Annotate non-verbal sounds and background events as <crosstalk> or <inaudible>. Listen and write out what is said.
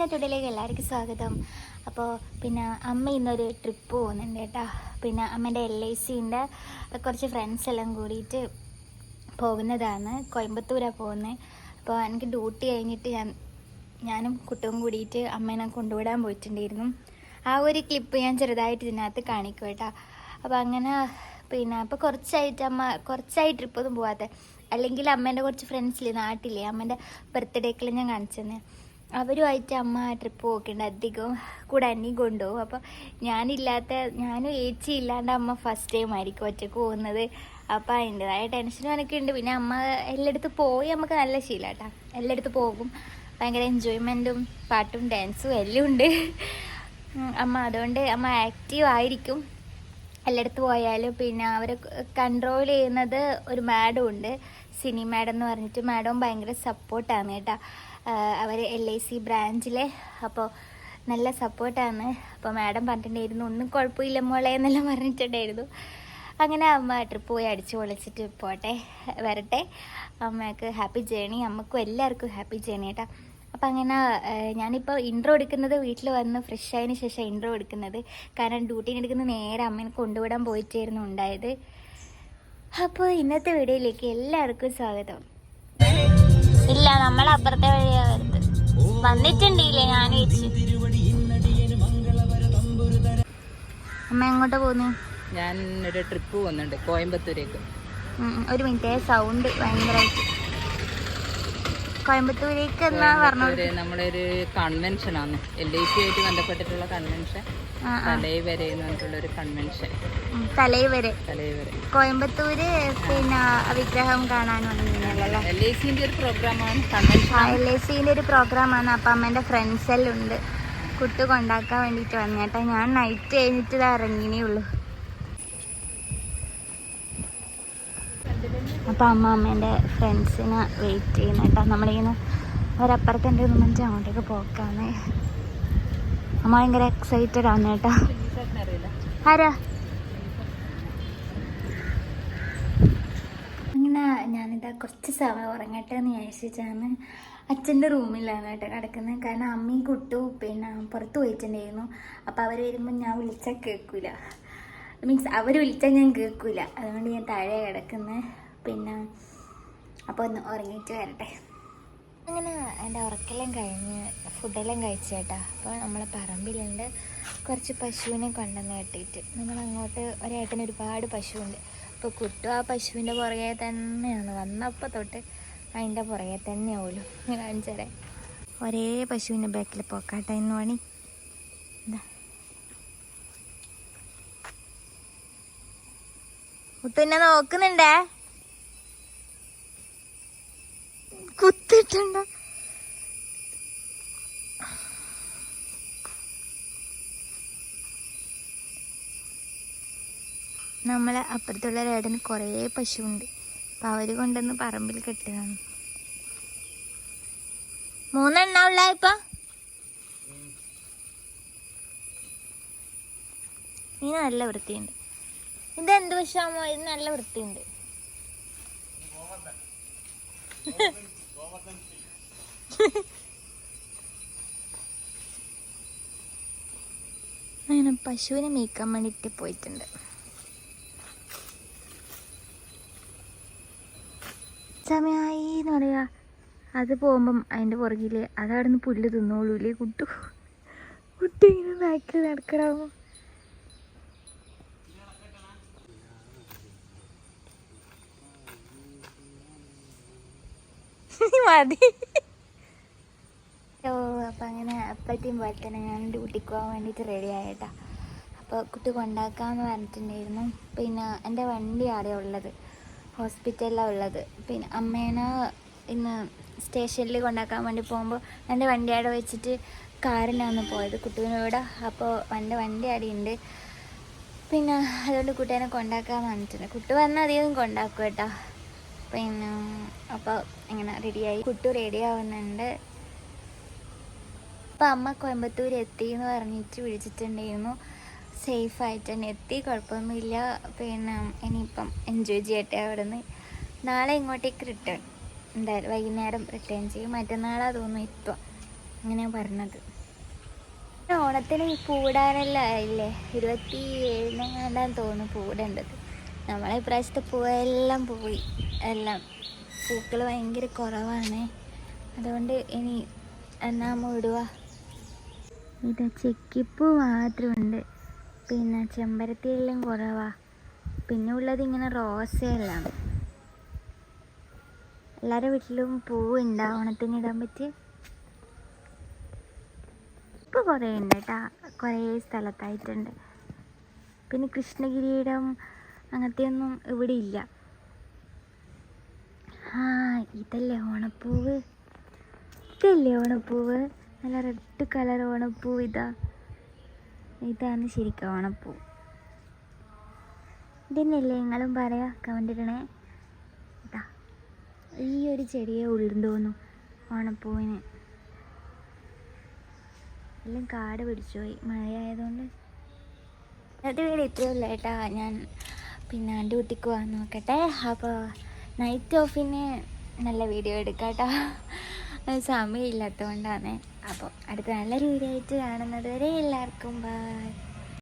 ഇന്നത്തെ വീട്ടിലേക്ക് എല്ലാവർക്കും സ്വാഗതം. അപ്പോൾ പിന്നെ അമ്മ ഇന്നൊരു ട്രിപ്പ് പോകുന്നുണ്ട് കേട്ടോ. പിന്നെ അമ്മേന്റെ എൽ ഐ സിന്റെ കുറച്ച് ഫ്രണ്ട്സ് എല്ലാം കൂടിയിട്ട് പോകുന്നതാണ്. കോയമ്പത്തൂരാണ് പോകുന്നത് അപ്പോൾ എനിക്ക് ഡ്യൂട്ടി കഴിഞ്ഞിട്ട് ഞാൻ ഞാനും കുട്ടിയും കൂടിയിട്ട് അമ്മേനെ കൊണ്ടുവിടാൻ പോയിട്ടുണ്ടായിരുന്നു. ആ ഒരു ക്ലിപ്പ് ഞാൻ ചെറുതായിട്ട് ഇതിനകത്ത് കാണിക്കും കേട്ടോ. അപ്പോൾ അങ്ങനെ പിന്നെ അപ്പോൾ കുറച്ചായിട്ട് അമ്മ കുറച്ചായി ട്രിപ്പൊന്നും പോകാത്ത അല്ലെങ്കിൽ അമ്മേന്റെ കുറച്ച് ഫ്രണ്ട്സില്ലേ നാട്ടിലെ അമ്മേന്റെ ബർത്ത്ഡേക്കെല്ലാം ഞാൻ കാണിച്ചു തന്നെ അവരുമായിട്ട് അമ്മ ട്രിപ്പ് പോക്കുന്നുണ്ട് അധികം. കൂടെ അന്നി കൊണ്ടുപോകും അപ്പം ഞാനില്ലാത്ത ഞാനും ഏച്ചി ഇല്ലാണ്ട് അമ്മ ഫസ്റ്റ് ടൈം ആയിരിക്കും ഒറ്റയ്ക്ക് പോകുന്നത്. അപ്പം അതിന്റെതായ ടെൻഷനും എനിക്ക് ഉണ്ട് പിന്നെ അമ്മ എല്ലായിടത്തും പോയി നമുക്ക് നല്ല ശീലം കേട്ടോ എല്ലായിടത്തും പോകും. ഭയങ്കര എൻജോയ്മെന്റും പാട്ടും ഡാൻസും എല്ലാം ഉണ്ട്. അമ്മ അതുകൊണ്ട് അമ്മ ആക്റ്റീവ് ആയിരിക്കും. എല്ലായിടത്ത് പോയാലും പിന്നെ അവരെ കൺട്രോൾ ചെയ്യുന്നത് ഒരു മാഡം ഉണ്ട്. സിനി മാഡം എന്ന് പറഞ്ഞിട്ട് മാഡം ഭയങ്കര സപ്പോർട്ടാണ് കേട്ടോ. അവർ എൽ ഐ സി ബ്രാഞ്ചിലെ അപ്പോൾ നല്ല സപ്പോർട്ടാണ്. അപ്പോൾ മാഡം പറഞ്ഞിട്ടുണ്ടായിരുന്നു ഒന്നും കുഴപ്പമില്ല മോളെ എന്നെല്ലാം പറഞ്ഞിട്ടുണ്ടായിരുന്നു. അങ്ങനെ അമ്മ ട്രിപ്പ് പോയി അടിച്ചു പൊളിച്ചിട്ട് പോട്ടെ വരട്ടെ. അമ്മയ്ക്ക് ഹാപ്പി ജേണി അമ്മക്കും എല്ലാവർക്കും ഹാപ്പി ജേണി കേട്ടോ അപ്പം അങ്ങനെ ഞാനിപ്പോൾ ഇൻട്രോ എടുക്കുന്നത് വീട്ടിൽ വന്ന് ഫ്രഷ് ആയതിനു ശേഷം ഇൻട്രോ എടുക്കുന്നത്. കാരണം ഡ്യൂട്ടീന് എടുക്കുന്ന നേരെ അമ്മേനെ കൊണ്ടുവിടാൻ പോയിട്ടായിരുന്നു ഉണ്ടായത്. അപ്പോൾ ഇന്നത്തെ വീഡിയോയിലേക്ക് എല്ലാവർക്കും സ്വാഗതം. ഇല്ല നമ്മൾ അപ്പുറത്തെ വഴിയാ വരുന്നത്. വന്നിട്ടുണ്ടല്ലേ ഞാൻ വെച്ച് അമ്മ എങ്ങോട്ടാ പോകുന്നു ഞാൻ ഒരു ട്രിപ്പ് പോകുന്നുണ്ട് കോയമ്പത്തൂരേക്ക്. ഒരു മിനിറ്റ് സൗണ്ട് ഭയങ്കരമായിട്ട് കോയമ്പത്തൂരേക്ക് എന്നാ കോയമ്പത്തൂര് നമ്മുടെ ഒരു കൺവെൻഷൻ ആണ്. എൽ ഐ സി ആയിട്ട് ബന്ധപ്പെട്ടിട്ടുള്ള കൺവെൻഷൻ തലൈ വരെ എന്ന് പറഞ്ഞിട്ടുള്ള ഒരു കൺവെൻഷൻ തലൈ വരെ. കോയമ്പത്തൂര് പിന്നെ വിഗ്രഹം കാണാൻ വന്നിരുന്നല്ലോ എൽ ഐ സിന്റെ ഒരു പ്രോഗ്രാമാണ് കൺവെൻഷൻ അപ്പൊ എൽ ഐ സിന്റെ ഒരു പ്രോഗ്രാമാണ് അപ്പം അമ്മേന്റെ ഫ്രണ്ട്സ് എല്ലാം ഉണ്ട്. കുട്ടി കൊണ്ടാക്കാൻ വേണ്ടിട്ട് വന്നേട്ടാ. ഞാൻ നൈറ്റ് കഴിഞ്ഞിട്ട് ഇത് ഇറങ്ങിനേ ഉള്ളൂ. അപ്പം അമ്മ അമ്മേന്റെ ഫ്രണ്ട്സിനെ വെയിറ്റ് ചെയ്യുന്ന കേട്ടോ. നമ്മളിങ്ങനെ ഒരപ്പുറത്തുണ്ട് മഞ്ച് അങ്ങോട്ടേക്ക് പോക്കാന്ന് അമ്മ ഭയങ്കര എക്സൈറ്റഡ് ആണ് കേട്ടോ. ആരാ? അങ്ങനെ ഞാനിതാ കുറച്ച് സമയം ഉറങ്ങട്ടെ എന്ന് വിചാരിച്ചിട്ടാണ് അച്ഛന്റെ റൂമിലാണ് കേട്ടോ കിടക്കുന്നത്. കാരണം അമ്മയും കുട്ടു പിന്നെ പുറത്ത് പോയിട്ടുണ്ടായിരുന്നു. അപ്പോൾ അവർ വരുമ്പോൾ ഞാൻ വിളിച്ചാൽ കേൾക്കൂല. മീൻസ് അവർ വിളിച്ചാൽ ഞാൻ കേൾക്കൂല. അതുകൊണ്ട് ഞാൻ താഴെ കിടക്കുന്നത് പിന്നെ അപ്പോൾ ഒന്ന് ഉറങ്ങിയിട്ട് വരട്ടെ. അങ്ങനെ എന്റെ ഉറക്കെല്ലാം കഴിഞ്ഞ് ഫുഡെല്ലാം കഴിച്ചു അപ്പോൾ നമ്മളെ പറമ്പിലുണ്ട്. കുറച്ച് പശുവിനെ കൊണ്ടുവന്ന് കെട്ടിയിട്ട്. നമ്മൾ അങ്ങോട്ട് ഒരേട്ടന് ഒരുപാട് പശുവുണ്ട്. അപ്പോൾ കുട്ടു ആ പശുവിന്റെ പുറകെ തന്നെയാണ്. വന്നപ്പോൾ തൊട്ട് അതിന്റെ പുറകെ തന്നെ ആവുമല്ലോ ഞാൻ കാണിച്ചു ഒരേ പശുവിന്റെ ബാക്കിൽ പോക്കാട്ടെ ഇന്ന് പണി. എന്താ കുട്ടുന്നെ നോക്കുന്നുണ്ടേ? കുത്തിട്ടുണ്ടോ നമ്മളെ അപ്പുറത്തുള്ള രേടന് കുറേ പശുവുണ്ട്. അപ്പം അവർ കൊണ്ടുവന്ന് പറമ്പിൽ കെട്ടുകയാണ്. മൂന്നെണ്ണ ഉള്ള ഇപ്പൊ? നല്ല വൃത്തിയുണ്ട്. ഇത് എന്ത് പശുവാമോ ഇത് നല്ല വൃത്തിയുണ്ട്. <laughs> അങ്ങനെ പശുവിനെ മേക്കാൻ വേണ്ടിയിട്ട് പോയിട്ടുണ്ട്. സമയമായി എന്ന് പറയാ. അത് പോകുമ്പം അതിന്റെ പുറകിൽ അതവിടെ നിന്ന് പുല്ല് തിന്നോളൂലേ കുട്ടു. കുട്ടി ഇങ്ങനെ ബാക്കിൽ നടക്കണമോ മതി. ഓ അപ്പം അങ്ങനെ അപ്പഴത്തേയും പോലെ തന്നെ ഞാൻ ഡ്യൂട്ടിക്ക് പോകാൻ വേണ്ടിയിട്ട് റെഡി ആയിട്ടാ. അപ്പോൾ കുട്ടി കൊണ്ടാക്കാമെന്ന് പറഞ്ഞിട്ടുണ്ടായിരുന്നു. പിന്നെ എന്റെ വണ്ടി ആടെ ഉള്ളത്. ഹോസ്പിറ്റലിലാണ് ഉള്ളത്. പിന്നെ അമ്മേനെ ഇന്ന് സ്റ്റേഷനിൽ കൊണ്ടാക്കാൻ വേണ്ടി പോകുമ്പോൾ എന്റെ വണ്ടി അവിടെ വെച്ചിട്ട് കാറിലാണ് പോയത് കുട്ടുവിനോട്. അപ്പോൾ എന്റെ വണ്ടി അവിടെ ഉണ്ട് പിന്നെ അതുകൊണ്ട് കുട്ടീനെ കൊണ്ടാക്കാൻ പറഞ്ഞിട്ടുണ്ട്. കുട്ടി വന്നാൽ അധികം കൊണ്ടാക്കും കേട്ടോ പിന്നെ അപ്പോൾ ഇങ്ങനെ റെഡിയായി കുട്ടു റെഡി ആവുന്നുണ്ട്. അപ്പം അമ്മ കോയമ്പത്തൂർ എത്തി എന്ന് പറഞ്ഞിട്ട് വിളിച്ചിട്ടുണ്ടായിരുന്നു. സേഫ് ആയിട്ട് തന്നെ എത്തി കുഴപ്പമൊന്നുമില്ല. പിന്നെ ഇനിയിപ്പം എൻജോയ് ചെയ്യട്ടെ അവിടെ നിന്ന് നാളെ ഇങ്ങോട്ടേക്ക് റിട്ടേൺ എന്തായാലും വൈകുന്നേരം റിട്ടേൺ ചെയ്യും. മറ്റന്നാളാ തോന്നുന്നു ഇപ്പം. അങ്ങനെ പറഞ്ഞത്. ഓണത്തിന് പൂടാനെല്ലാം ഇല്ലേ ഇരുപത്തി ഏഴിനെങ്ങാണ്ടാന്ന് തോന്നുന്നു പൂടേണ്ടത് നമ്മളെ ഇപ്രാവശ്യത്തെ പൂവെല്ലാം പോയി. എല്ലാം പൂക്കൾ ഭയങ്കര കുറവാണ്. അതുകൊണ്ട് ഇനി എന്നാ ഇടുക ഇത് ചെക്കിപ്പൂ മാത്രമുണ്ട്. പിന്നെ ചെമ്പരത്തി എല്ലാം കുറവാ. പിന്നെ ഉള്ളത് ഇങ്ങനെ റോസയെല്ലാം. എല്ലാവരുടെ വീട്ടിലും പൂവ് ഉണ്ടാവണത്തിന് ഇടാൻ പറ്റി ഇപ്പോൾ കുറേ ഉണ്ട് കേട്ടാ. കുറേ സ്ഥലത്തായിട്ടുണ്ട്. പിന്നെ കൃഷ്ണകിരീടം അങ്ങനത്തെ ഒന്നും ഇവിടെ ഇല്ല. ആ ഇതല്ലേ ഓണപ്പൂവ്? ഇതല്ലേ ഓണപ്പൂവ്? നല്ല റെഡ് കളർ ഓണപ്പൂവ് ഇതാ. ഇതാണ് ശരിക്കും ഓണപ്പൂ. ഇതന്നെയല്ലേ നിങ്ങളും പറയാ? കമന്റ് ഇടണേ. ഇതാ. ഈ ഒരു ചെടിയെ ഉള്ളും തോന്നുന്നു ഓണപ്പൂവിന്. എല്ലാം കാട് പിടിച്ചുപോയി. മഴയായതുകൊണ്ട്. അത് വീട് ഇത്രയല്ല കേട്ടാ. ഞാൻ പിന്നെ എന്റെ കുട്ടിക്ക് പോകാൻ നോക്കട്ടെ. അപ്പോൾ നൈറ്റ് ഓഫിന് നല്ല വീഡിയോ എടുക്കാട്ടോ. സമയമില്ലാത്തതുകൊണ്ടാണ്. അപ്പോൾ അടുത്ത നല്ലൊരു വീഡിയോ ആയിട്ട് കാണുന്നത് വരെ എല്ലാവർക്കും ബൈ